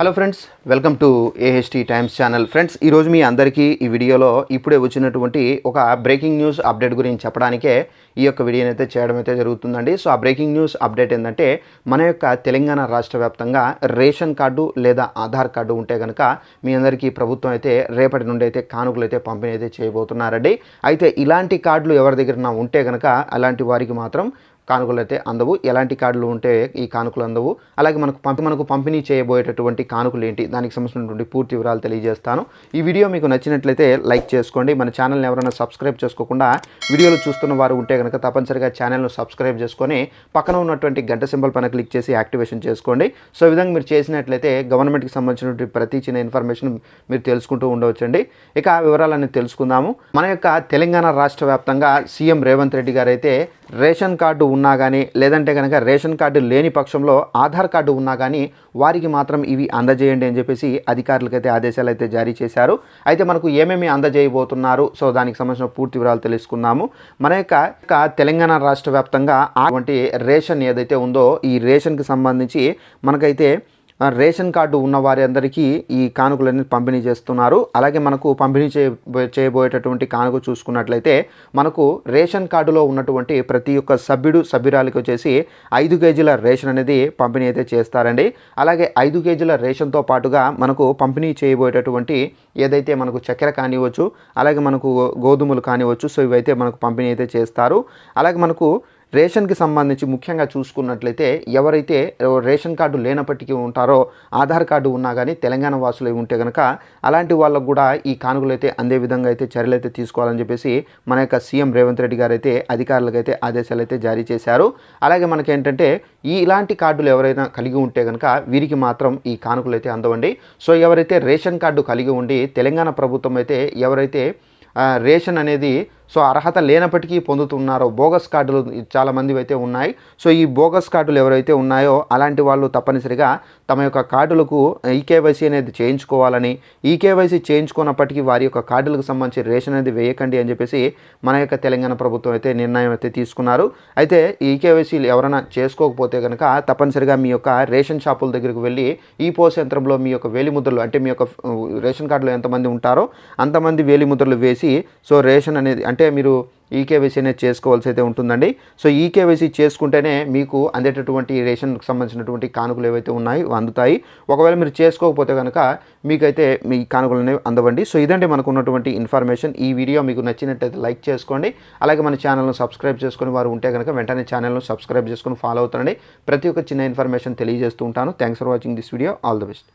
Hello friends welcome to AHT times channel friends ఈరోజు మీ అందరికీ ఈ వీడియోలో ఇప్పుడే వచ్చినటువంటి ఒక బ్రేకింగ్ న్యూస్ అప్డేట్ గురించి చెప్పడానికే ఈ యొక్క వీడియోని అయితే చేయడం అయితే జరుగుతుందండి. సో ఆ బ్రేకింగ్ న్యూస్ అప్డేట్ ఏంటంటే మన యొక్క తెలంగాణ రాష్ట్ర వ్యాప్తంగా రేషన్ కార్డు లేదా ఆధార్ కార్డు ఉంటే కనుక మీ అందరికీ ప్రభుత్వం అయితే రేపటి నుండి అయితే కానుకలు అయితే పంపిణీ అయితే చేయబోతున్నారండి. అయితే ఇలాంటి కార్డులు ఎవరి దగ్గర ఉంటే కనుక అలాంటి వారికి మాత్రం కానుకలు అయితే అందవు. ఎలాంటి కార్డులు ఉంటే ఈ కానుకలు అందవు. అలాగే మనకు పంపి మనకు పంపిణీ చేయబోయేటటువంటి కానుకలు ఏంటి? దానికి సంబంధించినటువంటి పూర్తి వివరాలు తెలియజేస్తాను. ఈ వీడియో మీకు నచ్చినట్లయితే లైక్ చేసుకోండి. మన ఛానల్ని ఎవరైనా సబ్స్క్రైబ్ చేసుకోకుండా వీడియోలు చూస్తున్న వారు ఉంటే కనుక తప్పనిసరిగా ఛానల్ను సబ్స్క్రైబ్ చేసుకొని పక్కన ఉన్నటువంటి గంట సింబల్ పైన క్లిక్ చేసి యాక్టివేషన్ చేసుకోండి. సో ఈ విధంగా మీరు చేసినట్లయితే గవర్నమెంట్కి సంబంధించినటువంటి ప్రతి చిన్న ఇన్ఫర్మేషన్ మీరు తెలుసుకుంటూ ఉండవచ్చండి. ఇక ఆ వివరాలన్నీ తెలుసుకుందాము. మన యొక్క తెలంగాణ రాష్ట్ర వ్యాప్తంగా సీఎం రేవంత్ రెడ్డి గారు అయితే రేషన్ కార్డు ఉన్నా కానీ లేదంటే కనుక రేషన్ కార్డు లేని పక్షంలో ఆధార్ కార్డు ఉన్నా కానీ వారికి మాత్రం ఇవి అందజేయండి అని చెప్పేసి అధికారులకైతే ఆదేశాలు అయితే జారీ చేశారు. అయితే మనకు ఏమేమి అందజేయబోతున్నారు? సో దానికి సంబంధించిన పూర్తి వివరాలు తెలుసుకుందాము. మన యొక్క తెలంగాణ రాష్ట్ర వ్యాప్తంగా అటువంటి రేషన్ ఏదైతే ఉందో ఈ రేషన్కి సంబంధించి మనకైతే రేషన్ కార్డు ఉన్న వారి అందరికీ ఈ కానుకలన్నీ పంపిణీ చేస్తున్నారు. అలాగే మనకు పంపిణీ చే చేయబోయేటటువంటి కానుక చూసుకున్నట్లయితే మనకు రేషన్ కార్డులో ఉన్నటువంటి ప్రతి ఒక్క సభ్యుడు సభ్యురాలికి వచ్చేసి ఐదు కేజీల రేషన్ అనేది పంపిణీ అయితే చేస్తారండి. అలాగే ఐదు కేజీల రేషన్తో పాటుగా మనకు పంపిణీ చేయబోయేటటువంటి ఏదైతే మనకు చక్కెర కానివ్వచ్చు అలాగే మనకు గోధుమలు కానివ్వచ్చు సో ఇవైతే మనకు పంపిణీ అయితే చేస్తారు. అలాగే మనకు రేషన్కి సంబంధించి ముఖ్యంగా చూసుకున్నట్లయితే ఎవరైతే రేషన్ కార్డు లేనప్పటికీ ఉంటారో ఆధార్ కార్డు ఉన్నా కానీ తెలంగాణ వాసులు ఉంటే కనుక అలాంటి వాళ్ళకు కూడా ఈ కానుకలు అయితే అందే విధంగా అయితే చర్యలు అయితే తీసుకోవాలని చెప్పేసి మన యొక్క సీఎం రేవంత్ రెడ్డి గారు అయితే అధికారులకు అయితే ఆదేశాలు అయితే జారీ చేశారు. అలాగే మనకేంటంటే ఈ ఇలాంటి కార్డులు ఎవరైనా కలిగి ఉంటే కనుక వీరికి మాత్రం ఈ కానుకలు అయితే అందవండి. సో ఎవరైతే రేషన్ కార్డు కలిగి ఉండి తెలంగాణ ప్రభుత్వం అయితే ఎవరైతే రేషన్ అనేది సో అర్హత లేనప్పటికీ పొందుతున్నారో బోగస్ కార్డులు చాలామంది అయితే ఉన్నాయి. సో ఈ బోగస్ కార్డులు ఎవరైతే ఉన్నాయో అలాంటి వాళ్ళు తప్పనిసరిగా తమ యొక్క కార్డులకు ఈకేవైసీ అనేది చేయించుకోవాలని ఈకేవైసీ చేయించుకున్నప్పటికీ వారి యొక్క కార్డులకు సంబంధించి రేషన్ అనేది వేయకండి అని చెప్పేసి మన యొక్క తెలంగాణ ప్రభుత్వం అయితే నిర్ణయం అయితే తీసుకున్నారు. అయితే ఈ ఈకేవైసీలు ఎవరైనా చేసుకోకపోతే కనుక తప్పనిసరిగా మీ యొక్క రేషన్ షాపుల దగ్గరికి వెళ్ళి ఈ పోస్ యంత్రంలో మీ యొక్క వేలిముద్రలు అంటే మీ యొక్క రేషన్ కార్డులో ఎంతమంది ఉంటారో అంతమంది వేలిముద్రలు వేసి సో రేషన్ అనేది అంటే మీరు ఈకేవైసీ అనేది చేసుకోవాల్సి అయితే ఉంటుందండి. సో ఈకేవైసీ చేసుకుంటేనే మీకు అందేటటువంటి రేషన్కి సంబంధించినటువంటి కానుకలు ఏవైతే ఉన్నాయో అందుతాయి. ఒకవేళ మీరు చేసుకోకపోతే కనుక మీకైతే మీ కానుకలు అనేవి అందవండి. సో ఇదండి మనకు ఉన్నటువంటి ఇన్ఫర్మేషన్. ఈ వీడియో మీకు నచ్చినట్టయితే లైక్ చేసుకోండి. అలాగే మన ఛానల్ను సబ్స్క్రైబ్ చేసుకొని వారు ఉంటే కనుక వెంటనే ఛానల్ను సబ్స్క్రైబ్ చేసుకొని ఫాలో అవుతారండి. ప్రతి ఒక్క చిన్న ఇన్ఫర్మేషన్ తెలియజేస్తూ ఉంటాను. Thanks for watching this video. All the best.